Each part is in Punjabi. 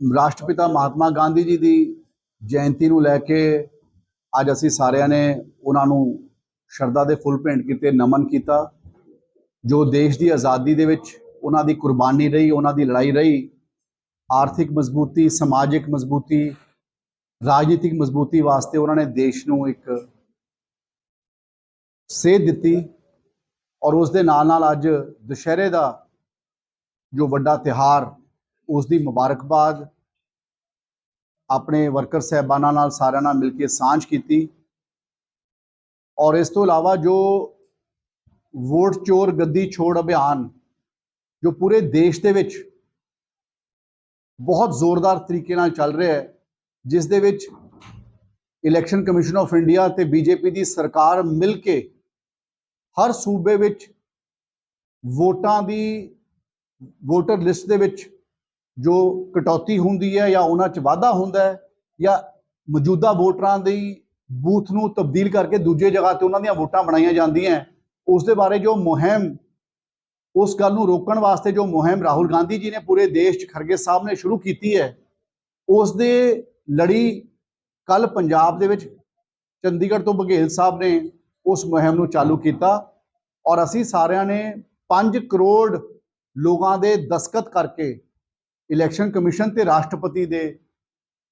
ਰਾਸ਼ਟਰਪਿਤਾ ਮਹਾਤਮਾ ਗਾਂਧੀ ਜੀ ਦੀ ਜਯੰਤੀ ਨੂੰ ਲੈ ਕੇ ਅੱਜ ਅਸੀਂ ਸਾਰਿਆਂ ਨੇ ਉਹਨਾਂ ਨੂੰ ਸ਼ਰਧਾ ਦੇ ਫੁੱਲ ਭੇਂਟ ਕੀਤੇ, ਨਮਨ ਕੀਤਾ। ਜੋ ਦੇਸ਼ ਦੀ ਆਜ਼ਾਦੀ ਦੇ ਵਿੱਚ ਉਹਨਾਂ ਦੀ ਕੁਰਬਾਨੀ ਰਹੀ, ਉਹਨਾਂ ਦੀ ਲੜਾਈ ਰਹੀ, ਆਰਥਿਕ ਮਜ਼ਬੂਤੀ, ਸਮਾਜਿਕ ਮਜ਼ਬੂਤੀ, ਰਾਜਨੀਤਿਕ ਮਜ਼ਬੂਤੀ ਵਾਸਤੇ ਉਹਨਾਂ ਨੇ ਦੇਸ਼ ਨੂੰ ਇੱਕ ਸੇਧ ਦਿੱਤੀ ਔਰ ਉਸ ਦੇ ਨਾਲ ਨਾਲ ਅੱਜ ਦੁਸ਼ਹਿਰੇ ਦਾ ਜੋ ਵੱਡਾ ਤਿਹਾਰ ਉਸ ਦੀ ਮੁਬਾਰਕਬਾਦ ਆਪਣੇ ਵਰਕਰ ਸਹਿਬਾਨਾਂ ਨਾਲ ਸਾਰਿਆਂ ਨਾਲ ਮਿਲ ਕੇ ਸਾਂਝ ਕੀਤੀ। ਔਰ ਇਸ ਤੋਂ ਇਲਾਵਾ ਜੋ ਵੋਟ ਚੋਰ ਗੱਦੀ ਛੋੜ ਅਭਿਆਨ, ਜੋ ਪੂਰੇ ਦੇਸ਼ ਦੇ ਵਿੱਚ ਬਹੁਤ ਜ਼ੋਰਦਾਰ ਤਰੀਕੇ ਨਾਲ ਚੱਲ ਰਿਹਾ ਹੈ, ਜਿਸ ਦੇ ਵਿੱਚ ਇਲੈਕਸ਼ਨ ਕਮਿਸ਼ਨ ਆਫ ਇੰਡੀਆ ਤੇ ਬੀਜੇਪੀ ਦੀ ਸਰਕਾਰ ਮਿਲ ਕੇ ਹਰ ਸੂਬੇ ਵਿੱਚ ਵੋਟਾਂ ਦੀ ਵੋਟਰ ਲਿਸਟ ਦੇ ਵਿੱਚ ਜੋ ਕਟੌਤੀ ਹੁੰਦੀ ਹੈ ਜਾਂ ਉਹਨਾਂ 'ਚ ਵਾਧਾ ਹੁੰਦਾ ਹੈ ਜਾਂ ਮੌਜੂਦਾ ਵੋਟਰਾਂ ਦੀ ਬੂਥ ਨੂੰ ਤਬਦੀਲ ਕਰਕੇ ਦੂਜੇ ਜਗ੍ਹਾ ਤੇ ਉਹਨਾਂ ਦੀਆਂ ਵੋਟਾਂ ਬਣਾਈਆਂ ਜਾਂਦੀਆਂ ਉਸ ਦੇ ਬਾਰੇ ਜੋ ਮੁਹਿੰਮ, ਉਸ ਗੱਲ ਨੂੰ ਰੋਕਣ ਵਾਸਤੇ ਜੋ ਮੁਹਿੰਮ ਰਾਹੁਲ ਗਾਂਧੀ ਜੀ ਨੇ ਪੂਰੇ ਦੇਸ਼ 'ਚ ਖਰਗੇ ਸਾਹਿਬ ਨੇ ਸ਼ੁਰੂ ਕੀਤੀ ਹੈ, ਉਸ ਦੇ ਲੜੀ ਕੱਲ ਪੰਜਾਬ ਦੇ ਵਿੱਚ ਚੰਡੀਗੜ੍ਹ ਤੋਂ ਬਘੇਲ ਸਾਹਿਬ ਨੇ ਉਸ ਮੁਹਿੰਮ ਨੂੰ ਚਾਲੂ ਕੀਤਾ ਔਰ ਅਸੀਂ ਸਾਰਿਆਂ ਨੇ 5 ਕਰੋੜ ਲੋਕਾਂ ਦੇ ਦਸਖਤ ਕਰਕੇ ਇਲੈਕਸ਼ਨ ਕਮਿਸ਼ਨ ਤੇ ਰਾਸ਼ਟਰਪਤੀ ਦੇ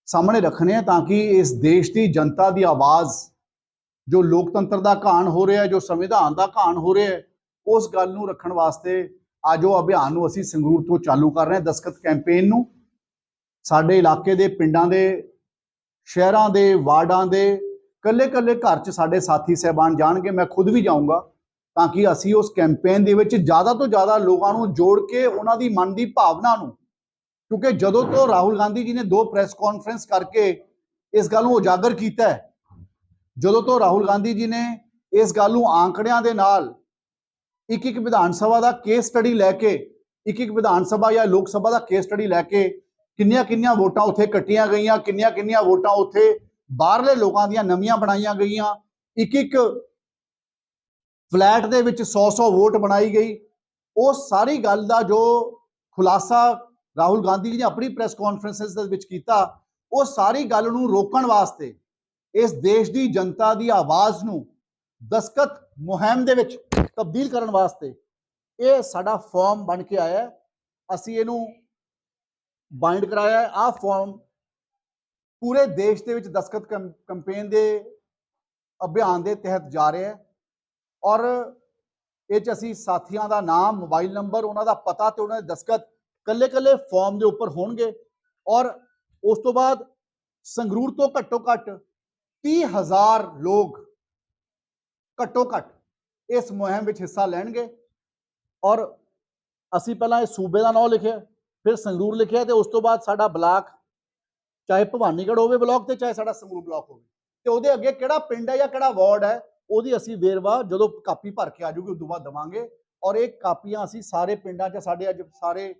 ਸਾਹਮਣੇ ਰੱਖਣੇ ਆ ਤਾਂ ਕਿ ਇਸ ਦੇਸ਼ ਦੀ ਜਨਤਾ ਦੀ ਆਵਾਜ਼, ਜੋ ਲੋਕਤੰਤਰ ਦਾ ਘਾਣ ਹੋ ਰਿਹਾ ਜੋ ਸੰਵਿਧਾਨ ਦਾ ਘਾਣ ਹੋ ਰਿਹਾ ਉਸ ਗੱਲ ਨੂੰ ਰੱਖਣ ਵਾਸਤੇ ਅੱਜ ਉਹ ਅਭਿਆਨ ਨੂੰ ਅਸੀਂ ਸੰਗਰੂਰ ਤੋਂ ਚਾਲੂ ਕਰ ਰਹੇ ਹਾਂ ਦਸਖਤ ਕੈਂਪੇਨ ਨੂੰ। ਸਾਡੇ ਇਲਾਕੇ ਦੇ ਪਿੰਡਾਂ ਦੇ, ਸ਼ਹਿਰਾਂ ਦੇ, ਵਾਰਡਾਂ ਦੇ ਕੱਲੇ-ਕੱਲੇ ਘਰ 'ਚ ਸਾਡੇ ਸਾਥੀ ਸਹਿਬਾਨ ਜਾਣਗੇ, ਮੈਂ ਖੁਦ ਵੀ ਜਾਊਂਗਾ ਤਾਂ ਕਿ ਅਸੀਂ ਉਸ ਕੈਂਪੇਨ ਦੇ ਵਿੱਚ ਜ਼ਿਆਦਾ ਤੋਂ ਜ਼ਿਆਦਾ ਲੋਕਾਂ ਨੂੰ ਜੋੜ ਕੇ ਉਹਨਾਂ ਦੀ ਮਨ ਦੀ ਭਾਵਨਾ ਨੂੰ ਕਿਉਂਕਿ ਜਦੋਂ ਤੋਂ ਰਾਹੁਲ ਗਾਂਧੀ ਜੀ ਨੇ ਦੋ ਪ੍ਰੈਸ ਕਾਨਫਰੰਸ ਕਰਕੇ ਇਸ ਗੱਲ ਨੂੰ ਉਜਾਗਰ ਕੀਤਾ ਹੈ, ਜਦੋਂ ਤੋਂ ਰਾਹੁਲ ਗਾਂਧੀ ਜੀ ਨੇ ਇਸ ਗੱਲ ਨੂੰ ਆંકੜਿਆਂ ਦੇ ਨਾਲ ਇੱਕ ਇੱਕ ਵਿਧਾਨ ਸਭਾ ਦਾ ਕੇਸ ਸਟੱਡੀ ਲੈ ਕੇ, ਇੱਕ ਇੱਕ ਵਿਧਾਨ ਸਭਾ ਜਾਂ ਲੋਕ ਸਭਾ ਦਾ ਕੇਸ ਸਟੱਡੀ ਲੈ ਕੇ ਕਿੰਨੀਆਂ ਕਿੰਨੀਆਂ ਵੋਟਾਂ ਉੱਥੇ ਕੱਟੀਆਂ ਗਈਆਂ, ਕਿੰਨੀਆਂ ਕਿੰਨੀਆਂ ਵੋਟਾਂ ਉੱਥੇ ਬਾਹਰਲੇ ਲੋਕਾਂ ਦੀਆਂ ਨਵੀਆਂ ਬਣਾਈਆਂ ਗਈਆਂ, ਇੱਕ ਇੱਕ ਫਲੈਟ ਦੇ ਵਿੱਚ 100-100 ਵੋਟ ਬਣਾਈ ਗਈ। ਉਹ ਸਾਰੀ ਗੱਲ ਦਾ ਜੋ ਖੁਲਾਸਾ ਰਾਹੁਲ ਗਾਂਧੀ ਜੀ ਨੇ ਆਪਣੀ ਪ੍ਰੈਸ ਕਾਨਫਰੰਸਸ ਦੇ ਵਿੱਚ ਕੀਤਾ, ਉਹ ਸਾਰੀ ਗੱਲ ਨੂੰ ਰੋਕਣ ਵਾਸਤੇ ਇਸ ਦੇਸ਼ ਦੀ ਜਨਤਾ ਦੀ ਆਵਾਜ਼ ਨੂੰ ਦਸਕਤ ਮੁਹਿੰਮ ਦੇ ਵਿੱਚ ਤਬਦੀਲ ਕਰਨ ਵਾਸਤੇ ਇਹ ਸਾਡਾ ਫਾਰਮ ਬਣ ਕੇ ਆਇਆ ਅਸੀਂ ਇਹਨੂੰ ਬਾਈਂਡ ਕਰਾਇਆ ਹੈ। ਆਹ ਫਾਰਮ ਪੂਰੇ ਦੇਸ਼ ਦੇ ਵਿੱਚ ਦਸਕਤ ਕੈਂਪੇਨ ਦੇ ਅਭਿਆਨ ਦੇ ਤਹਿਤ ਜਾ ਰਿਹਾ ਹੈ ਔਰ ਇਹ ਚ ਅਸੀਂ ਸਾਥੀਆਂ ਦਾ ਨਾਮ ਮੋਬਾਈਲ ਨੰਬਰ ਉਹਨਾਂ ਦਾ ਪਤਾ ਤੇ ਉਹਨਾਂ ਦੇ ਦਸਕਤ ਕੱਲੇ ਕੱਲੇ ਫਾਰਮ ਦੇ ਉੱਪਰ ਹੋਣਗੇ ਔਰ ਉਸ ਤੋਂ ਬਾਅਦ ਸੰਗਰੂਰ ਤੋਂ ਘੱਟੋ ਘੱਟ 30000 ਲੋਕ ਘੱਟੋ ਘੱਟ ਇਸ ਮੁਹਿੰਮ ਵਿੱਚ ਹਿੱਸਾ ਲੈਣਗੇ ਔਰ ਅਸੀਂ ਪਹਿਲਾਂ ਇਹ ਸੂਬੇ ਦਾ ਨਾਮ ਲਿਖਿਆ ਫਿਰ ਸੰਗਰੂਰ ਲਿਖਿਆ ਤੇ ਉਸ ਤੋਂ ਬਾਅਦ ਸਾਡਾ ਬਲਾਕ ਚਾਹੇ ਭਵਾਨੀਗੜ੍ਹ ਹੋਵੇ ਬਲਾਕ ਤੇ ਚਾਹੇ ਸਾਡਾ ਸੰਗਰੂਰ ਬਲਾਕ ਹੋਵੇ ਤੇ ਉਹਦੇ ਅੱਗੇ ਕਿਹੜਾ ਪਿੰਡ ਹੈ ਜਾਂ ਕਿਹੜਾ ਵਾਰਡ ਹੈ ਉਹਦੀ ਅਸੀਂ ਵੇਰਵਾ ਜਦੋਂ ਕਾਪੀ ਭਰ ਕੇ ਆ ਜਾਊਗੀ ਉਦੋਂ ਬਾਅਦ ਦਵਾਂਗੇ ਔਰ ਇਹ ਕਾਪੀਆਂ ਅਸੀਂ ਸਾਰੇ ਪਿੰਡਾਂ 'ਚ ਸਾਡੇ ਅੱਜ ਸਾਰੇ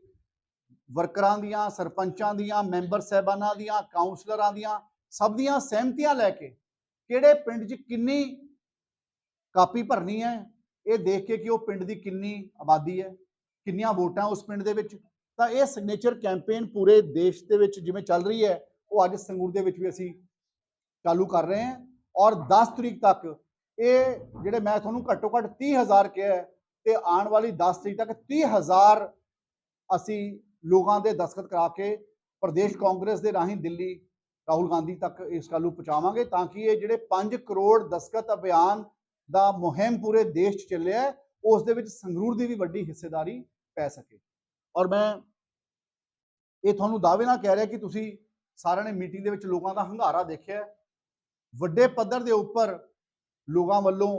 ਵਰਕਰਾਂ ਦੀਆਂ, ਸਰਪੰਚਾਂ ਦੀਆਂ, ਮੈਂਬਰ ਸਹਿਬਾਨਾਂ ਦੀਆਂ, ਕਾਉਂਸਲਰਾਂ ਦੀਆਂ, ਸਭ ਦੀਆਂ ਸਹਿਮਤੀਆਂ ਲੈ ਕੇ ਕਿਹੜੇ ਪਿੰਡ 'ਚ ਕਿੰਨੀ ਕਾਪੀ ਭਰਨੀ ਹੈ, ਇਹ ਦੇਖ ਕੇ ਕਿ ਉਹ ਪਿੰਡ ਦੀ ਕਿੰਨੀ ਆਬਾਦੀ ਹੈ, ਕਿੰਨੀਆਂ ਵੋਟਾਂ ਉਸ ਪਿੰਡ ਦੇ ਵਿੱਚ। ਤਾਂ ਇਹ ਸਿਗਨੇਚਰ ਕੈਂਪੇਨ ਪੂਰੇ ਦੇਸ਼ ਦੇ ਵਿੱਚ ਜਿਵੇਂ ਚੱਲ ਰਹੀ ਹੈ, ਉਹ ਅੱਜ ਸੰਗਰੂਰ ਦੇ ਵਿੱਚ ਵੀ ਅਸੀਂ ਚਾਲੂ ਕਰ ਰਹੇ ਹਾਂ ਔਰ 10 ਤਰੀਕ ਤੱਕ ਇਹ ਜਿਹੜੇ ਮੈਂ ਤੁਹਾਨੂੰ ਘੱਟੋ ਘੱਟ 30000 ਕਿਹਾ ਹੈ, ਤੇ ਆਉਣ ਵਾਲੀ 10 ਤਰੀਕ ਤੱਕ 30000 ਅਸੀਂ ਲੋਕਾਂ ਦੇ ਦਸਖਤ ਕਰਾ ਕੇ ਪ੍ਰਦੇਸ਼ ਕਾਂਗਰਸ ਦੇ ਰਾਹੀਂ ਦਿੱਲੀ ਰਾਹੁਲ ਗਾਂਧੀ ਤੱਕ ਇਸ ਗੱਲ ਨੂੰ ਪਹੁੰਚਾਵਾਂਗੇ ਤਾਂ ਕਿ ਇਹ ਜਿਹੜੇ 5 ਕਰੋੜ ਦਸਖਤ ਅਭਿਆਨ ਦਾ ਮੁਹਿੰਮ ਪੂਰੇ ਦੇਸ਼ 'ਚ ਚੱਲਿਆ ਉਸ ਦੇ ਵਿੱਚ ਸੰਗਰੂਰ ਦੀ ਵੀ ਵੱਡੀ ਹਿੱਸੇਦਾਰੀ ਪੈ ਸਕੇ। ਔਰ ਮੈਂ ਇਹ ਤੁਹਾਨੂੰ ਦਾਅਵੇ ਨਾਲ ਕਹਿ ਰਿਹਾ ਕਿ ਤੁਸੀਂ ਸਾਰਿਆਂ ਨੇ ਮੀਟਿੰਗ ਦੇ ਵਿੱਚ ਲੋਕਾਂ ਦਾ ਹੰਗਾਰਾ ਦੇਖਿਆ ਵੱਡੇ ਪੱਧਰ ਦੇ ਉੱਪਰ ਲੋਕਾਂ ਵੱਲੋਂ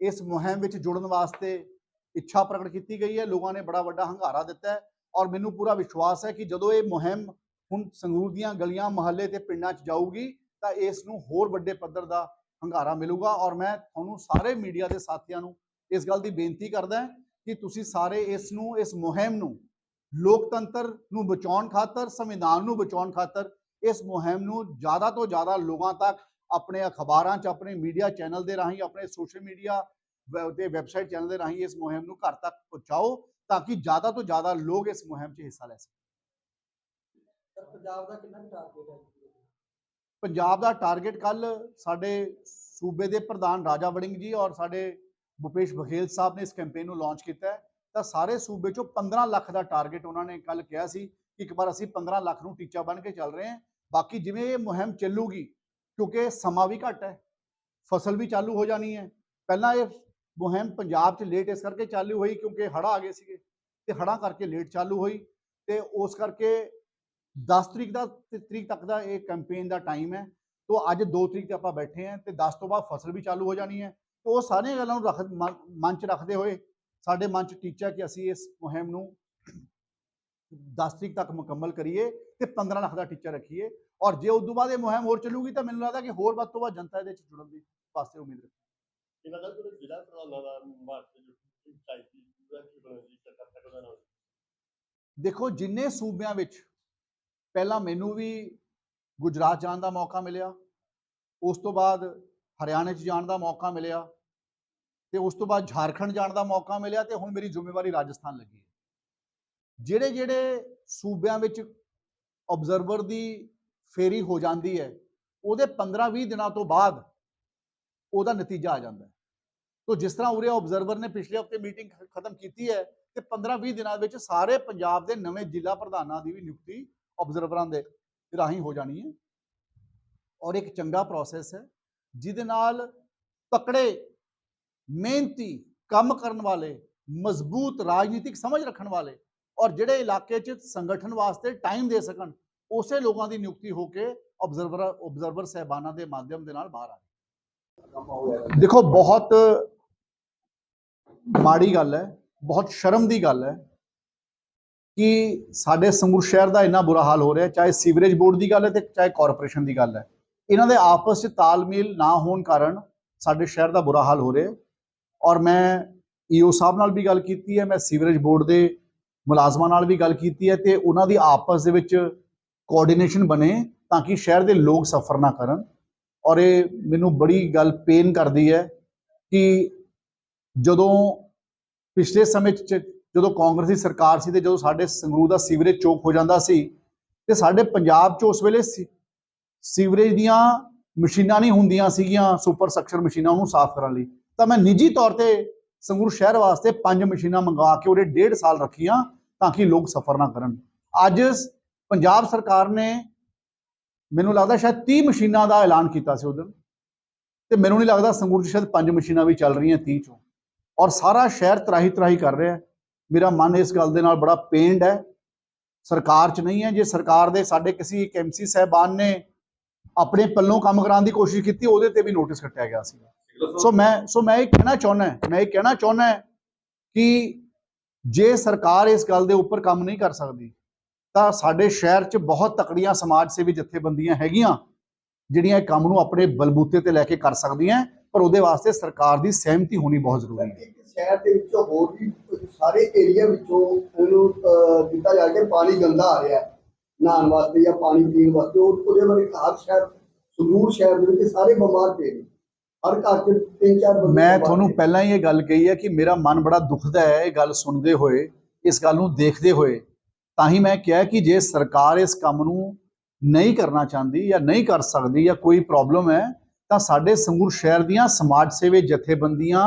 ਇਸ ਮੁਹਿੰਮ ਵਿੱਚ ਜੁੜਨ ਵਾਸਤੇ ਇੱਛਾ ਪ੍ਰਗਟ ਕੀਤੀ ਗਈ ਹੈ। ਲੋਕਾਂ ਨੇ ਬੜਾ ਵੱਡਾ ਹੰਗਾਰਾ ਦਿੱਤਾ ਹੈ। ਔਰ ਮੈਨੂੰ ਪੂਰਾ ਵਿਸ਼ਵਾਸ ਹੈ ਕਿ ਜਦੋਂ ਇਹ ਮੁਹਿੰਮ ਹੁਣ ਸੰਗਰੂਰ ਦੀਆਂ ਗਲੀਆਂ, ਮਹੱਲੇ ਤੇ ਪਿੰਡਾਂ 'ਚ ਜਾਊਗੀ, ਤਾਂ ਇਸ ਨੂੰ ਹੋਰ ਵੱਡੇ ਪੱਧਰ ਦਾ ਹੰਗਾਰਾ ਮਿਲੂਗਾ। ਔਰ ਮੈਂ ਤੁਹਾਨੂੰ ਸਾਰੇ ਮੀਡੀਆ ਦੇ ਸਾਥੀਆਂ ਨੂੰ ਇਸ ਗੱਲ ਦੀ ਬੇਨਤੀ ਕਰਦਾ ਕਿ ਤੁਸੀਂ ਸਾਰੇ ਇਸ ਨੂੰ, ਇਸ ਮੁਹਿੰਮ ਨੂੰ ਲੋਕਤੰਤਰ ਨੂੰ ਬਚਾਉਣ ਖਾਤਰ, ਸੰਵਿਧਾਨ ਨੂੰ ਬਚਾਉਣ ਖਾਤਰ, ਇਸ ਮੁਹਿੰਮ ਨੂੰ ਜ਼ਿਆਦਾ ਤੋਂ ਜ਼ਿਆਦਾ ਲੋਕਾਂ ਤੱਕ ਆਪਣੇ ਅਖਬਾਰਾਂ 'ਚ, ਆਪਣੇ ਮੀਡੀਆ ਚੈਨਲ ਦੇ ਰਾਹੀਂ, ਆਪਣੇ ਸੋਸ਼ਲ ਮੀਡੀਆ ਤੇ ਵੈਬਸਾਈਟ ਚੈਨਲ ਦੇ ਰਾਹੀਂ ਇਸ ਮੁਹਿੰਮ ਨੂੰ ਘਰ ਤੱਕ ਪਹੁੰਚਾਓ। ਤਾਂ ਕਿ ਜ਼ਿਆਦਾ ਤੋਂ ਜ਼ਿਆਦਾ ਲੋਕ ਇਸ ਮੁਹਿੰਮ 'ਚ ਹਿੱਸਾ ਲੈ ਸਕਣ। ਪੰਜਾਬ ਦਾ ਕਿੰਨਾ ਟਾਰਗੇਟ ਹੈ? ਪੰਜਾਬ ਦਾ ਟਾਰਗੇਟ ਕੱਲ ਸਾਡੇ ਸੂਬੇ ਦੇ ਪ੍ਰਧਾਨ ਰਾਜਾ ਵੜਿੰਗ ਜੀ ਔਰ ਸਾਡੇ ਭੁਪੇਸ਼ ਬਘੇਲ ਸਾਹਿਬ ਨੇ ਇਸ ਕੈਂਪੇਨ ਨੂੰ ਲਾਂਚ ਕੀਤਾ ਹੈ। ਤਾਂ ਸਾਰੇ ਸੂਬੇ ਚੋਂ 15 ਲੱਖ ਦਾ ਟਾਰਗੇਟ ਉਹਨਾਂ ਨੇ ਕੱਲ ਕਿਹਾ ਸੀ ਕਿ ਇੱਕ ਵਾਰ ਅਸੀਂ 15 ਲੱਖ ਨੂੰ ਟੀਚਾ ਬਣ ਕੇ ਚੱਲ ਰਹੇ ਹਾਂ। ਬਾਕੀ ਜਿਵੇਂ ਇਹ ਮੁਹਿੰਮ ਚੱਲੂਗੀ ਕਿਉਂਕਿ ਸਮਾਂ ਵੀ ਘੱਟ ਹੈ ਫਸਲ ਵੀ ਚਾਲੂ ਹੋ ਜਾਣੀ ਹੈ। ਪਹਿਲਾਂ ਇਹ ਮੁਹਿੰਮ ਪੰਜਾਬ 'ਚ ਲੇਟ ਇਸ ਕਰਕੇ ਚਾਲੂ ਹੋਈ ਕਿਉਂਕਿ ਹੜ੍ਹ ਆ ਗਏ ਸੀਗੇ ਤੇ ਹੜ੍ਹਾਂ ਕਰਕੇ ਲੇਟ ਚਾਲੂ ਹੋਈ ਤੇ ਉਸ ਕਰਕੇ 10 ਤਰੀਕ ਦਾ ਤਰੀਕ ਤੱਕ ਦਾ ਇਹ ਕੈਂਪੇਨ ਦਾ ਟਾਈਮ ਹੈ। ਤੋਂ ਅੱਜ 2 ਤਰੀਕ ਤੇ ਆਪਾਂ ਬੈਠੇ ਹਾਂ ਤੇ 10 ਤੋਂ ਬਾਅਦ ਫਸਲ ਵੀ ਚਾਲੂ ਹੋ ਜਾਣੀ ਹੈ। ਤੇ ਉਹ ਸਾਰੀਆਂ ਗੱਲਾਂ ਨੂੰ ਰੱਖ ਮਨ ਮਨ 'ਚ ਰੱਖਦੇ ਹੋਏ ਸਾਡੇ ਮਨ 'ਚ ਟੀਚਾ ਕਿ ਅਸੀਂ ਇਸ ਮੁਹਿੰਮ ਨੂੰ 10 ਤਰੀਕ ਤੱਕ ਮੁਕੰਮਲ ਕਰੀਏ ਤੇ 15 ਲੱਖ ਦਾ ਟੀਚਾ ਰੱਖੀਏ। ਔਰ ਜੇ ਉਸ ਤੋਂ ਬਾਅਦ ਇਹ ਮੁਹਿੰਮ ਹੋਰ ਚੱਲੂਗੀ ਤਾਂ ਮੈਨੂੰ ਲੱਗਦਾ ਕਿ ਹੋਰ ਵੱਧ ਤੋਂ ਵੱਧ ਜਨਤਾ ਇਹਦੇ 'ਚ ਜੁੜਨ ਦੀ ਵਾਸਤੇ ਉਮੀਦ ਰੱਖੀ। ਇਹਨਾਂ ਦਾ ਜਿਹੜੇ ਜ਼ਿਲ੍ਹਾ ਪ੍ਰਧਾਨਾਂ ਦਾ ਮਾਰਚ ਚਾਹੀਦੀ ਪੂਰਾ ਕੀ ਬਣਾ ਚੱਕਰ ਤੱਕ ਦਾ ਨਾਲ ਦੇਖੋ, ਜਿੰਨੇ ਸੂਬਿਆਂ ਵਿੱਚ ਪਹਿਲਾਂ ਮੈਨੂੰ ਵੀ ਗੁਜਰਾਤ ਜਾਣ ਦਾ ਮੌਕਾ ਮਿਲਿਆ, ਉਸ ਤੋਂ ਬਾਅਦ ਹਰਿਆਣੇ 'ਚ ਜਾਣ ਦਾ ਮੌਕਾ ਮਿਲਿਆ, ਤੇ ਉਸ ਤੋਂ ਬਾਅਦ ਝਾਰਖੰਡ ਜਾਣ ਦਾ ਮੌਕਾ ਮਿਲਿਆ, ਤੇ ਹੁਣ ਮੇਰੀ ਜ਼ਿੰਮੇਵਾਰੀ ਰਾਜਸਥਾਨ ਲੱਗੀ ਹੈ। ਜਿਹੜੇ ਜਿਹੜੇ ਸੂਬਿਆਂ ਵਿੱਚ ਆਬਜ਼ਰਵਰ ਦੀ ਫੇਰੀ ਹੋ ਜਾਂਦੀ ਹੈ, ਉਹਦੇ 15-20 ਦਿਨਾਂ ਤੋਂ ਬਾਅਦ ਉਹਦਾ ਨਤੀਜਾ ਆ ਜਾਂਦਾ ਹੈ। ਤੋ ਜਿਸ ਤਰ੍ਹਾਂ ਉਰੇ ਆਬਜ਼ਰਵਰ ਨੇ ਪਿਛਲੇ ਹਫ਼ਤੇ ਮੀਟਿੰਗ ਖਤਮ ਕੀਤੀ ਹੈ ਤੇ 15-20 ਦਿਨਾਂ ਵਿੱਚ ਸਾਰੇ ਪੰਜਾਬ ਦੇ ਨਵੇਂ ਜ਼ਿਲ੍ਹਾ ਪ੍ਰਧਾਨਾਂ ਦੀ ਵੀ ਨਿਯੁਕਤੀ ਆਬਜ਼ਰਵਰਾਂ ਦੇ ਰਾਹੀਂ ਹੋ ਜਾਣੀ ਹੈ। ਔਰ ਇੱਕ ਚੰਗਾ ਪ੍ਰੋਸੈਸ ਹੈ, ਜਿਹਦੇ ਨਾਲ ਤਕੜੇ, ਮਿਹਨਤੀ, ਕੰਮ ਕਰਨ ਵਾਲੇ, ਮਜ਼ਬੂਤ ਰਾਜਨੀਤਿਕ ਸਮਝ ਰੱਖਣ ਵਾਲੇ ਔਰ ਜਿਹੜੇ ਇਲਾਕੇ 'ਚ ਸੰਗਠਨ ਵਾਸਤੇ ਟਾਈਮ ਦੇ ਸਕਣ, ਉਸੇ ਲੋਕਾਂ ਦੀ ਨਿਯੁਕਤੀ ਹੋ ਕੇ ਆਬਜ਼ਰਵਰ ਆਬਜ਼ਰਵਰ ਸਹਿਬਾਨਾਂ ਦੇ ਮਾਧਿਅਮ ਦੇ ਨਾਲ ਬਾਹਰ ਆ ਦੇਖੋ, ਬਹੁਤ ਮਾੜੀ ਗੱਲ ਹੈ, ਬਹੁਤ ਸ਼ਰਮ ਦੀ ਗੱਲ ਹੈ ਕਿ ਸਾਡੇ ਸੰਗਰੂਰ ਸ਼ਹਿਰ ਦਾ ਇੰਨਾ ਬੁਰਾ ਹਾਲ ਹੋ ਰਿਹਾ ਚਾਹੇ ਸੀਵਰੇਜ ਬੋਰਡ ਦੀ ਗੱਲ ਹੈ ਤੇ ਚਾਹੇ ਕਾਰਪੋਰੇਸ਼ਨ ਦੀ ਗੱਲ ਹੈ। ਇਹਨਾਂ ਦੇ ਆਪਸ ਵਿੱਚ ਤਾਲਮੇਲ ਨਾ ਹੋਣ ਕਾਰਨ ਸਾਡੇ ਸ਼ਹਿਰ ਦਾ ਬੁਰਾ ਹਾਲ ਹੋ ਰਿਹਾ ਔਰ ਮੈਂ ਈਓ ਸਾਹਿਬ ਨਾਲ ਵੀ ਗੱਲ ਕੀਤੀ ਹੈ, ਮੈਂ ਸੀਵਰੇਜ ਬੋਰਡ ਦੇ ਮੁਲਾਜ਼ਮਾਂ ਨਾਲ ਵੀ ਗੱਲ ਕੀਤੀ ਹੈ ਤੇ ਉਹਨਾਂ ਦੀ ਆਪਸ ਦੇ ਵਿੱਚ ਕੋਆਰਡੀਨੇਸ਼ਨ ਬਣੇ ਤਾਂ ਕਿ ਸ਼ਹਿਰ ਦੇ ਲੋਕ ਸਫਰ ਨਾ ਕਰਨ। ਔਰ ਇਹ ਮੈਨੂੰ ਬੜੀ ਗੱਲ ਪੇਨ ਕਰਦੀ ਹੈ ਕਿ ਜਦੋਂ ਪਿਛਲੇ ਸਮੇਂ 'ਚ ਜਦੋਂ ਕਾਂਗਰਸ ਦੀ ਸਰਕਾਰ ਸੀ ਤੇ ਜਦੋਂ ਸਾਡੇ ਸੰਗਰੂਰ ਦਾ ਸੀਵਰੇਜ ਚੋਕ ਹੋ ਜਾਂਦਾ ਸੀ ਤੇ ਸਾਡੇ ਪੰਜਾਬ 'ਚ ਉਸ ਵੇਲੇ ਸੀ- ਸੀਵਰੇਜ ਦੀਆਂ ਮਸ਼ੀਨਾਂ ਨਹੀਂ ਹੁੰਦੀਆਂ ਸੀਗੀਆਂ ਸੁਪਰ ਸਕਸ਼ਰ ਮਸ਼ੀਨਾਂ ਉਹਨੂੰ ਸਾਫ਼ ਕਰਨ ਲਈ। ਤਾਂ ਮੈਂ ਨਿੱਜੀ ਤੌਰ ਤੇ ਸੰਗਰੂਰ ਸ਼ਹਿਰ ਵਾਸਤੇ ਪੰਜ ਮਸ਼ੀਨਾਂ ਮੰਗਵਾ ਕੇ ਉਹਦੇ ਡੇਢ ਸਾਲ ਰੱਖੀਆਂ ਤਾਂ ਕਿ ਲੋਕ ਸਫ਼ਰ ਨਾ ਕਰਨ। ਅੱਜ ਪੰਜਾਬ ਸਰਕਾਰ ਨੇ ਮੈਨੂੰ ਲੱਗਦਾ ਸ਼ਾਇਦ 30 ਮਸ਼ੀਨਾਂ ਦਾ ਐਲਾਨ ਕੀਤਾ ਸੀ ਉਦੋਂ। ਤੇ ਮੈਨੂੰ ਨਹੀਂ ਲੱਗਦਾ ਸੰਗਰੂਰ 'ਚ ਸ਼ਾਇਦ ਪੰਜ ਮਸ਼ੀਨਾਂ ਵੀ ਚੱਲ ਰਹੀਆਂ 30 ਚੋਂ। ਔਰ ਸਾਰਾ ਸ਼ਹਿਰ ਤਰਾਹੀ ਤਰਾਹੀ ਕਰ ਰਿਹਾ ਮੇਰਾ ਮਨ ਇਸ ਗੱਲ ਦੇ ਨਾਲ ਬੜਾ ਪੇਂਡ ਹੈ। ਸਰਕਾਰ 'ਚ ਨਹੀਂ ਹੈ। ਜੇ ਸਰਕਾਰ ਦੇ ਸਾਡੇ ਕਿਸੇ ਇੱਕ ਐਮਸੀ ਸਾਹਿਬਾਨ ਨੇ ਆਪਣੇ ਪੱਲੋਂ ਕੰਮ ਕਰਾਉਣ ਦੀ ਕੋਸ਼ਿਸ਼ ਕੀਤੀ, ਉਹਦੇ ਤੇ ਵੀ ਨੋਟਿਸ ਕੱਟਿਆ ਗਿਆ ਸੀ ਸੋ ਮੈਂ ਸੋ ਮੈਂ ਇਹ ਕਹਿਣਾ ਚਾਹੁੰਦਾ ਮੈਂ ਇਹ ਕਹਿਣਾ ਚਾਹੁੰਦਾ ਕਿ ਜੇ ਸਰਕਾਰ ਇਸ ਗੱਲ ਦੇ ਉੱਪਰ ਕੰਮ ਨਹੀਂ ਕਰ ਸਕਦੀ ਤਾਂ ਸਾਡੇ ਸ਼ਹਿਰ 'ਚ ਬਹੁਤ ਤਕੜੀਆਂ ਸਮਾਜ ਸੇਵੀ ਜਥੇਬੰਦੀਆਂ ਹੈਗੀਆਂ ਜਿਹੜੀਆਂ ਇਹ ਕੰਮ ਨੂੰ ਆਪਣੇ ਬਲਬੂਤੇ ਤੇ ਲੈ ਕੇ ਕਰ ਸਕਦੀਆਂ ਪਰ ਉਹਦੇ ਵਾਸਤੇ ਸਰਕਾਰ ਦੀ ਸਹਿਮਤੀ ਹੋਣੀ ਬਹੁਤ ਜ਼ਰੂਰੀ ਹੈ। ਸ਼ਹਿਰ ਦੇ ਵਿੱਚੋਂ ਹੋਰ ਵੀ ਸਾਰੇ ਏਰੀਆ ਵਿੱਚੋਂ ਇਹਨੂੰ ਅਹ, ਦਿੱਤਾ ਜਾ ਕੇ ਪਾਣੀ ਗੰਦਾ ਆ ਰਿਹਾ ਹੈ ਨਹਾਉਣ ਵਾਸਤੇ ਜਾਂ ਪਾਣੀ ਪੀਣ ਵਾਸਤੇ। ਉਹ ਉਹਦੇ ਬਾਰੇ ਹਰ ਸ਼ਹਿਰ ਸੰਗਰੂਰ ਸ਼ਹਿਰ ਦੇ ਵਿੱਚ ਸਾਰੇ ਬਿਮਾਰ ਪਏ ਨੇ। ਹਰ ਘਰ 'ਚ ਤਿੰਨ ਚਾਰ ਮੈਂ ਤੁਹਾਨੂੰ। ਪਹਿਲਾਂ ਹੀ ਇਹ ਗੱਲ ਕਹੀ ਹੈ ਕਿ ਮੇਰਾ ਮਨ ਬੜਾ ਦੁਖਦਾ ਹੈ ਇਹ ਗੱਲ ਸੁਣਦੇ ਹੋਏ ਇਸ ਗੱਲ ਨੂੰ ਦੇਖਦੇ ਹੋਏ। ਤਾਂ ਹੀ ਮੈਂ ਕਿਹਾ ਕਿ ਜੇ ਸਰਕਾਰ ਇਸ ਕੰਮ ਨੂੰ ਨਹੀਂ ਕਰਨਾ ਚਾਹੁੰਦੀ ਜਾਂ ਨਹੀਂ ਕਰ ਸਕਦੀ ਜਾਂ ਕੋਈ ਪ੍ਰੋਬਲਮ ਹੈ, ਤਾਂ ਸਾਡੇ ਸੰਗਰੂਰ ਸ਼ਹਿਰ ਦੀਆਂ ਸਮਾਜ ਸੇਵੀ ਜਥੇਬੰਦੀਆਂ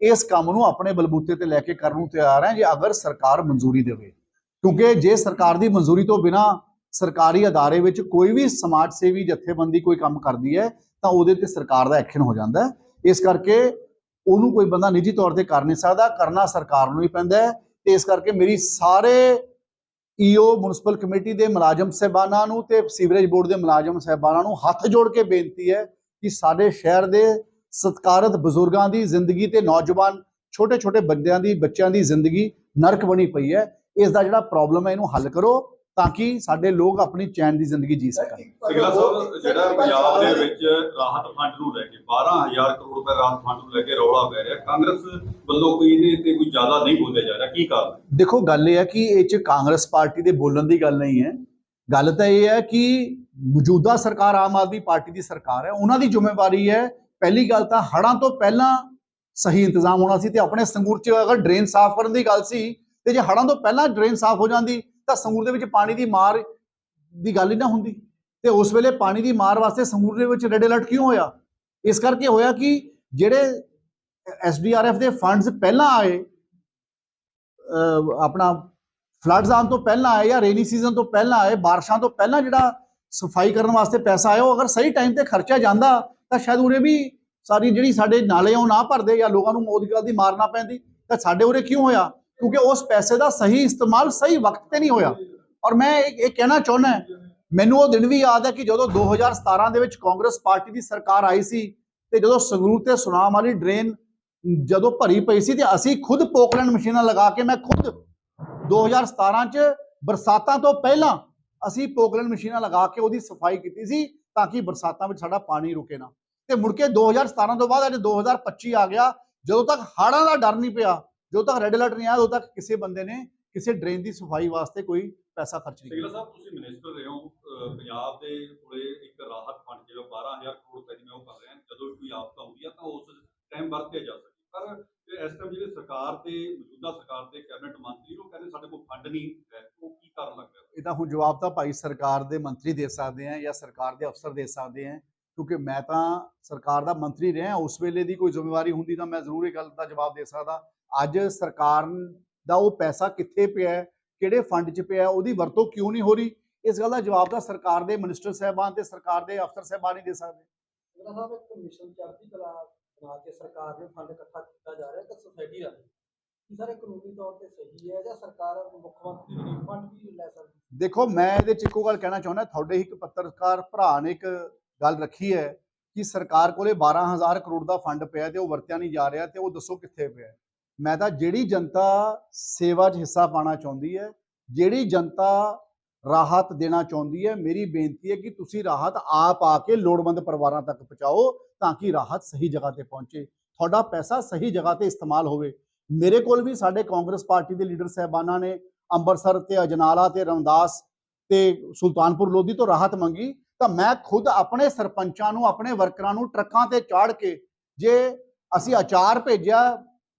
ਇਸ ਕੰਮ ਨੂੰ ਆਪਣੇ ਬਲਬੂਤੇ ਤੇ ਲੈ ਕੇ ਕਰਨ ਨੂੰ ਤਿਆਰ ਹੈ, ਜੇ ਅਗਰ ਸਰਕਾਰ ਮਨਜ਼ੂਰੀ ਦੇਵੇ। ਕਿਉਂਕਿ ਜੇ ਸਰਕਾਰ ਦੀ ਮਨਜ਼ੂਰੀ ਤੋਂ ਬਿਨਾ ਸਰਕਾਰੀ ਅਦਾਰੇ ਵਿੱਚ ਕੋਈ ਵੀ ਸਮਾਜ ਸੇਵੀ ਜਥੇਬੰਦੀ ਕੋਈ ਕੰਮ ਕਰਦੀ ਹੈ, ਤਾਂ ਉਹਦੇ ਤੇ ਸਰਕਾਰ ਦਾ ਐਕਸ਼ਨ ਹੋ ਜਾਂਦਾ ਹੈ। ਇਸ ਕਰਕੇ ਉਹਨੂੰ ਕੋਈ ਬੰਦਾ ਨਿੱਜੀ ਤੌਰ ਤੇ ਕਰ ਨਹੀਂ ਸਕਦਾ, ਕਰਨਾ ਸਰਕਾਰ ਨੂੰ ਹੀ ਪੈਂਦਾ ਹੈ ਤੇ ਇਸ ਕਰਕੇ ਮੇਰੀ ਸਾਰੇ ਈਓ ਮਿਊਨਿਸਪਲ ਕਮੇਟੀ ਦੇ ਮੁਲਾਜ਼ਮ ਸਹਿਬਾਨਾਂ ਨੂੰ ਤੇ ਸੀਵਰੇਜ ਬੋਰਡ ਦੇ ਮੁਲਾਜ਼ਮ ਸਹਿਬਾਨਾਂ ਨੂੰ ਹੱਥ ਜੋੜ ਕੇ ਬੇਨਤੀ ਹੈ ਕਿ ਸਾਡੇ ਸ਼ਹਿਰ ਦੇ ਸਤਿਕਾਰਤ ਬਜ਼ੁਰਗਾਂ ਦੀ ਜ਼ਿੰਦਗੀ ਤੇ ਨੌਜਵਾਨ ਛੋਟੇ ਛੋਟੇ ਬੰਦਿਆਂ ਦੀ, ਬੱਚਿਆਂ ਦੀ ਜ਼ਿੰਦਗੀ ਨਰਕ ਬਣੀ ਪਈ ਹੈ। ਇਸ ਦਾ ਜਿਹੜਾ ਪ੍ਰੋਬਲਮ ਹੈ, ਇਹਨੂੰ ਹੱਲ ਕਰੋ। ਤਾਂ ਕਿ ਸਾਡੇ ਲੋਕ ਆਪਣੀ ਚੈਨ ਦੀ ਜ਼ਿੰਦਗੀ ਜੀ ਸਕਣ। ਸਿਗਲਾ ਸਾਹਿਬ ਜਿਹੜਾ ਪੰਜਾਬ ਦੇ ਵਿੱਚ ਰਾਹਤ ਫੰਡ ਨੂੰ ਲੈ ਕੇ 12000 ਕਰੋੜ ਰੁਪਏ ਰਾਹਤ ਫੰਡ ਨੂੰ ਲੈ ਕੇ ਰੌਲਾ ਪੈ ਰਿਹਾ ਕਾਂਗਰਸ ਵੱਲੋਂ ਕੋਈ ਇਹਦੇ ਤੇ ਕੋਈ ਜ਼ਿਆਦਾ ਨਹੀਂ ਬੋਲਿਆ ਜਾ ਰਿਹਾ ਕੀ ਕਾਰਨ? ਦੇਖੋ ਗੱਲ ਇਹ ਹੈ ਕਿ ਇਹ ਚ ਕਾਂਗਰਸ ਪਾਰਟੀ ਦੇ ਬੋਲਣ ਦੀ ਗੱਲ ਨਹੀਂ ਹੈ। ਗੱਲ ਤਾਂ ਇਹ ਹੈ ਕਿ ਮੌਜੂਦਾ ਸਰਕਾਰ ਆਮ ਆਦਮੀ ਪਾਰਟੀ ਦੀ ਸਰਕਾਰ ਹੈ ਉਹਨਾਂ ਦੀ ਜ਼ਿੰਮੇਵਾਰੀ ਹੈ। ਪਹਿਲੀ ਗੱਲ ਤਾਂ ਹੜਾਂ ਤੋਂ ਪਹਿਲਾਂ ਸਹੀ ਇੰਤਜ਼ਾਮ ਹੋਣਾ ਸੀ ਤੇ ਆਪਣੇ ਸੰਗੂਰ 'ਚ ਅਗਰ ਡਰੇਨ ਸਾਫ਼ ਕਰਨ ਦੀ ਗੱਲ ਸੀ ਤੇ ਜੇ ਹੜਾਂ ਤੋਂ ਪਹਿਲਾਂ ਡਰੇਨ ਸਾਫ਼ ਹੋ ਜਾਂਦੀ ਤਾਂ ਸੰਗੂਰ ਦੇ ਵਿੱਚ ਪਾਣੀ ਦੀ ਮਾਰ ਦੀ ਗੱਲ ਹੀ ਨਾ ਹੁੰਦੀ। ਤੇ ਉਸ ਵੇਲੇ ਪਾਣੀ ਦੀ ਮਾਰ ਵਾਸਤੇ ਸੰਗਰੂਰ ਦੇ ਵਿੱਚ ਰੈੱਡ ਅਲਰਟ ਕਿਉਂ ਹੋਇਆ? ਇਸ ਕਰਕੇ ਹੋਇਆ ਕਿ ਜਿਹੜੇ ਐਸਡੀਆਰਐਫ ਦੇ ਫੰਡਸ ਪਹਿਲਾਂ ਆਏ, ਅਹ ਆਪਣਾ ਫਲੱਡਸ ਆਉਣ ਤੋਂ ਪਹਿਲਾਂ ਆਏ ਜਾਂ ਰੇਨੀ ਸੀਜ਼ਨ ਤੋਂ ਪਹਿਲਾਂ ਆਏ, ਬਾਰਿਸ਼ਾਂ ਤੋਂ ਪਹਿਲਾਂ ਜਿਹੜਾ ਸਫ਼ਾਈ ਕਰਨ ਵਾਸਤੇ ਪੈਸਾ ਆਇਆ, ਉਹ ਅਗਰ ਸਹੀ ਟਾਈਮ ਤੇ ਖਰਚਿਆ ਜਾਂਦਾ, ਤਾਂ ਸ਼ਾਇਦ ਉਰੇ ਵੀ ਸਾਰੀ ਜਿਹੜੀ ਸਾਡੇ ਨਾਲੇ ਉਹ ਨਾ ਭਰਦੇ ਜਾਂ ਲੋਕਾਂ ਨੂੰ ਮੌਤ ਗੱਲ ਦੀ ਮਾਰ ਨਾ ਪੈਂਦੀ। ਤਾਂ ਸਾਡੇ ਉਰੇ ਕਿਉਂ ਹੋਇਆ? ਕਿਉਂਕਿ ਉਸ ਪੈਸੇ ਦਾ ਸਹੀ ਇਸਤੇਮਾਲ ਸਹੀ ਵਕਤ ਤੇ ਨਹੀਂ ਹੋਇਆ ਔਰ ਮੈਂ ਇਹ ਇਹ ਕਹਿਣਾ ਚਾਹੁੰਦਾ ਮੈਨੂੰ ਉਹ ਦਿਨ ਵੀ ਯਾਦ ਹੈ ਕਿ ਜਦੋਂ 2017 ਦੇ ਵਿੱਚ ਕਾਂਗਰਸ ਪਾਰਟੀ ਦੀ ਸਰਕਾਰ ਆਈ ਸੀ ਤੇ ਜਦੋਂ ਸੰਗਰੂਰ ਤੇ ਸੁਨਾਮ ਵਾਲੀ ਡਰੇਨ ਜਦੋਂ ਭਰੀ ਪਈ ਸੀ ਤੇ ਅਸੀਂ ਖੁਦ ਪੋਕਲੈਂਡ ਮਸ਼ੀਨਾਂ ਲਗਾ ਕੇ ਮੈਂ ਖੁਦ 2017 ਚ ਬਰਸਾਤਾਂ ਤੋਂ ਪਹਿਲਾਂ ਅਸੀਂ ਪੋਕਲੈਂਡ ਮਸ਼ੀਨਾਂ ਲਗਾ ਕੇ ਉਹਦੀ ਸਫ਼ਾਈ ਕੀਤੀ ਸੀ ਤਾਂ ਕਿ ਬਰਸਾਤਾਂ ਵਿੱਚ ਸਾਡਾ ਪਾਣੀ ਰੁਕੇ ਨਾ ਤੇ ਮੁੜ ਕੇ 2017 ਤੋਂ ਬਾਅਦ ਅੱਜ 2025 ਆ ਗਿਆ ਜਦੋਂ ਤੱਕ ਹੜ੍ਹਾਂ ਦਾ ਡਰ ਨਹੀਂ ਪਿਆ ਜਦੋਂ ਤੱਕ ਰੈੱਡ ਅਲਰਟ ਨਹੀਂ ਆਇਆ ਉਦੋਂ ਤੱਕ ਕਿਸੇ ਬੰਦੇ ਨੇ ਕਿਸੇ ਡਰੇਨ ਦੀ ਸਫ਼ਾਈ ਵਾਸਤੇ ਕੋਈ ਪੈਸਾ ਖਰਚ ਨਹੀਂ ਕੀਤਾ। ਸਾਹਿਬ ਤੁਸੀਂ ਮਿਨਿਸਟਰ ਰਹੇ ਹੋ ਪੰਜਾਬ ਦੇ ਕੋਲੇ ਇੱਕ ਰਾਹਤ ਫੰਡ ਜਿਵੇਂ 12000 ਕਰੋੜ ਰੁਪਏ ਮੈਂ ਉਹ ਕਰ ਰਿਹਾ ਜਦੋਂ ਵੀ ਕੋਈ ਆਫਤ ਆਉਂਦੀ ਆ ਤਾਂ ਉਸ ਟਾਈਮ ਵਰਤਿਆ ਜਾ ਸਕੇ। ਪਰ ਇਸ ਟਾਈਮ ਜਿਹੜੇ ਸਰਕਾਰ ਤੇ ਮੌਜੂਦਾ ਸਰਕਾਰ ਦੇ ਕੈਬਨਿਟ ਮੰਤਰੀ ਉਹ ਕਹਿੰਦੇ ਸਾਡੇ ਕੋਲ ਫੰਡ ਨਹੀਂ ਹੈ ਉਹ ਕੀ ਕਾਰਨ ਲੱਗਦਾ ਇਹ ਤਾਂ ਹੁਣ ਜਵਾਬ ਤਾਂ ਭਾਈ ਸਰਕਾਰ ਦੇ ਮੰਤਰੀ ਦੇ ਸਕਦੇ ਆ ਜਾਂ ਸਰਕਾਰ ਦੇ ਅਫਸਰ ਦੇ ਸਕਦੇ ਆ ਕਿਉਂਕਿ ਮੈਂ ਤਾਂ ਸਰਕਾਰ ਦਾ ਮੰਤਰੀ ਰਿਹਾ ਉਸ ਵੇਲੇ ਦੀ ਕੋਈ ਜ਼ਿੰਮੇਵਾਰੀ ਹੁੰਦੀ ਤਾਂ ਮੈਂ ਜ਼ਰੂਰ ਇਹ ਗੱਲ ਦਾ ਜਵਾਬ ਦੇ ਸਕਦਾ। ਅੱਜ ਸਰਕਾਰ ਦਾ ਉਹ ਪੈਸਾ ਕਿੱਥੇ ਪਿਆ ਹੈ ਕਿਹੜੇ ਫੰਡ 'ਚ ਪਿਆ ਉਹਦੀ ਵਰਤੋਂ ਕਿਉਂ ਨਹੀਂ ਹੋ ਰਹੀ ਇਸ ਗੱਲ ਦਾ ਜਵਾਬ ਤਾਂ ਸਰਕਾਰ ਦੇ ਮਿਨਿਸਟਰ ਸਾਹਿਬਾਨ ਤੇ ਸਰਕਾਰ ਦੇ ਅਫਸਰ ਸਾਹਿਬਾਨ ਹੀ ਦੇ ਸਕਦੇ ਮੇਰਾ ਸਾਹਿਬ ਇੱਕ ਮਿਸ਼ਨ ਚੜ੍ਹਦੀ ਕਲਾ ਬਣਾ ਕੇ ਸਰਕਾਰ ਨੇ ਫੰਡ ਇਕੱਠਾ ਕੀਤਾ ਜਾ ਰਿਹਾ ਕਿ ਸੋਸਾਇਟੀ ਰਾਹੀਂ ਕੀ ਸਰ ਇਹ ਕਾਨੂੰਨੀ ਤੌਰ ਤੇ ਸਹੀ ਹੈ ਜਾਂ ਸਰਕਾਰ ਮੁੱਖ ਮੰਤਰੀ ਰਿਲੀਫ ਫੰਡ ਵੀ ਲੈ ਸਕਦੀ ਹੈ? ਦੇਖੋ ਮੈਂ ਇਹਦੇ 'ਚ ਇੱਕੋ ਗੱਲ ਕਹਿਣਾ ਚਾਹੁੰਦਾ ਤੁਹਾਡੇ ਹੀ ਇੱਕ ਪੱਤਰਕਾਰ ਭਰਾ ਨੇ ਇੱਕ ਗੱਲ ਰੱਖੀ ਹੈ ਕਿ ਸਰਕਾਰ ਕੋਲੇ 12000 ਕਰੋੜ ਦਾ ਫੰਡ ਪਿਆ ਤੇ ਉਹ ਵਰਤਿਆ ਨਹੀਂ ਜਾ ਰਿਹਾ ਤੇ ਉਹ ਦੱਸੋ ਕਿੱਥੇ ਪਿਆ। ਮੈਂ ਤਾਂ ਜਿਹੜੀ ਜਨਤਾ ਸੇਵਾ 'ਚ ਹਿੱਸਾ ਪਾਣਾ ਚਾਹੁੰਦੀ ਹੈ, ਜਿਹੜੀ ਜਨਤਾ ਰਾਹਤ ਦੇਣਾ ਚਾਹੁੰਦੀ ਹੈ, ਮੇਰੀ ਬੇਨਤੀ ਹੈ ਕਿ ਤੁਸੀਂ ਰਾਹਤ ਆਪ ਆ ਕੇ ਲੋੜਵੰਦ ਪਰਿਵਾਰਾਂ ਤੱਕ ਪਹੁੰਚਾਓ ਤਾਂ ਕਿ ਰਾਹਤ ਸਹੀ ਜਗ੍ਹਾ ਤੇ ਪਹੁੰਚੇ। ਤੁਹਾਡਾ ਪੈਸਾ ਸਹੀ ਜਗ੍ਹਾ ਤੇ ਇਸਤੇਮਾਲ ਹੋਵੇ। ਮੇਰੇ ਕੋਲ ਵੀ ਸਾਡੇ ਕਾਂਗਰਸ ਪਾਰਟੀ ਦੇ ਲੀਡਰ ਸਹਿਬਾਨਾਂ ਨੇ ਅੰਮ੍ਰਿਤਸਰ ਤੇ ਅਜਨਾਲਾ ਤੇ ਰਮਦਾਸ ਤੇ ਸੁਲਤਾਨਪੁਰ ਲੋਧੀ ਤੋਂ ਰਾਹਤ ਮੰਗੀ ਤਾਂ ਮੈਂ ਖੁਦ ਆਪਣੇ ਸਰਪੰਚਾਂ ਨੂੰ, ਆਪਣੇ ਵਰਕਰਾਂ ਨੂੰ ਟਰੱਕਾਂ ਤੇ ਚਾੜ ਕੇ ਜੇ ਅਸੀਂ ਅਚਾਰ ਭੇਜਿਆ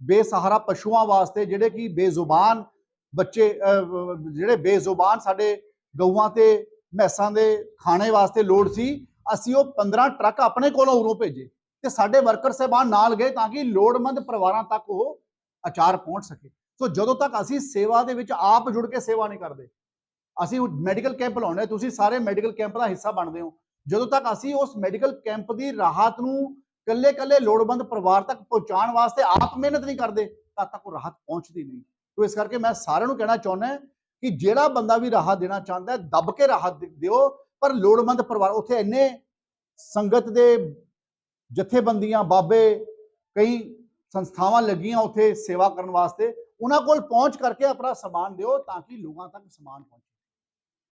ਬੇਸਹਾਰਾ ਪਸ਼ੂਆਂ ਵਾਸਤੇ ਜਿਹੜੇ ਕਿ ਬੇਜ਼ੁਬਾਨ ਬੱਚੇ ਜਿਹੜੇ ਬੇਜ਼ੁਬਾਨ ਸਾਡੇ ਗਊਆਂ ਤੇ ਮੈਸਾਂ ਦੇ ਖਾਣੇ ਵਾਸਤੇ ਲੋੜ ਸੀ, ਅਸੀਂ ਉਹ 15 ਟਰੱਕ ਆਪਣੇ ਕੋਲੋਂ ਉਰੋਂ ਭੇਜੇ ਤੇ ਸਾਡੇ ਵਰਕਰ ਸਹਿਬਾਨ ਨਾਲ ਗਏ ਤਾਂ ਕਿ ਲੋੜਮੰਦ ਪਰਿਵਾਰਾਂ ਤੱਕ ਉਹ ਅਚਾਰ ਪਹੁੰਚ ਸਕੇ। ਸੋ ਜਦੋਂ ਤੱਕ ਅਸੀਂ ਸੇਵਾ ਦੇ ਵਿੱਚ ਆਪ ਜੁੜ ਕੇ ਸੇਵਾ ਨਹੀਂ ਕਰਦੇ, ਅਸੀਂ ਮੈਡੀਕਲ ਕੈਂਪ ਲਾਉਣੇ ਤੁਸੀਂ ਸਾਰੇ ਮੈਡੀਕਲ ਕੈਂਪ ਦਾ ਹਿੱਸਾ ਬਣਦੇ ਹੋ। ਜਦੋਂ ਤੱਕ ਅਸੀਂ ਉਸ ਮੈਡੀਕਲ ਕੈਂਪ ਦੀ ਰਾਹਤ ਨੂੰ ਕੱਲੇ ਕੱਲੇ ਲੋੜਵੰਦ ਪਰਿਵਾਰ ਤੱਕ ਪਹੁੰਚਾਉਣ ਵਾਸਤੇ ਆਪ ਮਿਹਨਤ ਨਹੀਂ ਕਰਦੇ, ਤਾਂ ਤੱਕ ਉਹ ਰਾਹਤ ਪਹੁੰਚਦੀ ਨਹੀਂ। ਤੋ ਇਸ ਕਰਕੇ ਮੈਂ ਸਾਰਿਆਂ ਨੂੰ ਕਹਿਣਾ ਚਾਹੁੰਦਾ ਕਿ ਜਿਹੜਾ ਬੰਦਾ ਵੀ ਰਾਹਤ ਦੇਣਾ ਚਾਹੁੰਦਾ ਹੈ, ਦੱਬ ਕੇ ਰਾਹਤ ਦਿਓ, ਪਰ ਲੋੜਵੰਦ ਪਰਿਵਾਰ ਉੱਥੇ ਇੰਨੇ ਸੰਗਤ ਦੇ ਜਥੇਬੰਦੀਆਂ, ਬਾਬੇ, ਕਈ ਸੰਸਥਾਵਾਂ ਲੱਗੀਆਂ ਉੱਥੇ ਸੇਵਾ ਕਰਨ ਵਾਸਤੇ, ਉਹਨਾਂ ਕੋਲ ਪਹੁੰਚ ਕਰਕੇ ਆਪਣਾ ਸਮਾਨ ਦਿਓ ਤਾਂ ਕਿ ਲੋਕਾਂ ਤੱਕ ਸਮਾਨ ਪਹੁੰਚੇ।